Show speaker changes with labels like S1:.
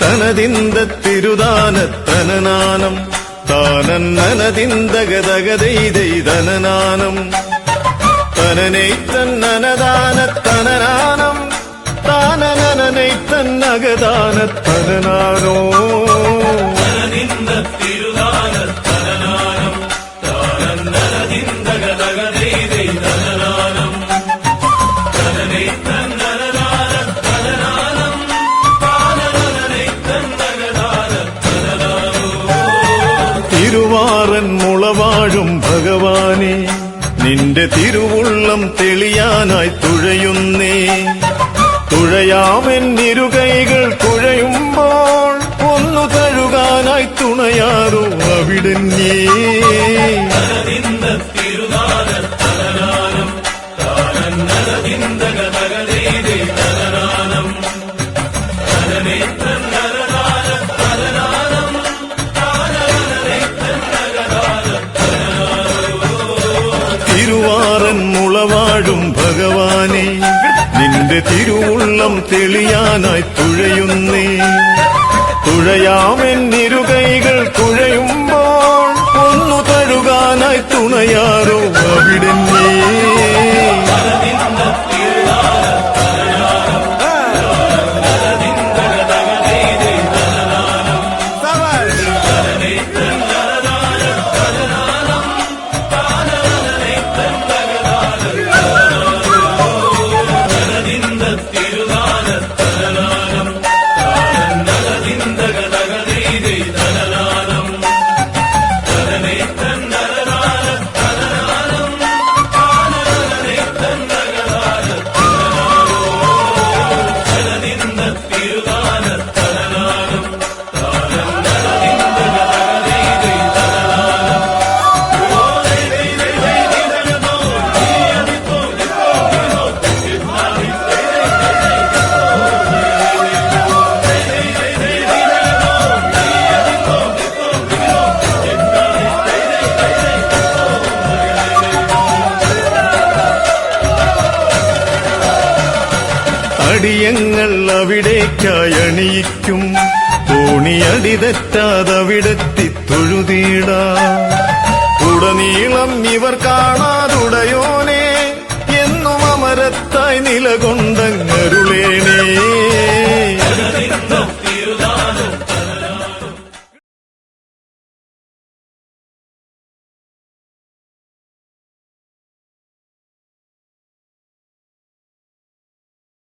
S1: തനതിന്ത തിരുദാന തനനാനം താനന്നനതിന്തകതകതൈതൈതനനാനം തനനൈ തന്നനദാന തനനാനം താനനനനൈ തന്നകദാന തനനാനോ തിരുവാറൻ മുളവാഴും ഭഗവാനെ. നിന്റെ തിരുവുള്ളം തെളിയാനായി തുഴയുന്നേ. തുഴയാമെൻ ഇരുകൈകൾ കുഴയുമ്പോൾ ഒന്നു തഴുകാനായി തുണയാറു അവിടെ തിരുവാറൻ ഭഗവാനെ നിന്റെ തിരുവുള്ളം തെളിയാനായി തുഴയുന്നേ. തുഴയാമെൻ അടിയങ്ങൾ അവിടേക്കായി അണിയിക്കും തോണിയടി തെറ്റാതവിടെത്തി തൊഴുതീട. ഉടനീളം ഇവർ കാണാതുടയോനെ എന്നും അമരത്തായി നിലകൊണ്ടങ്ങരുളേ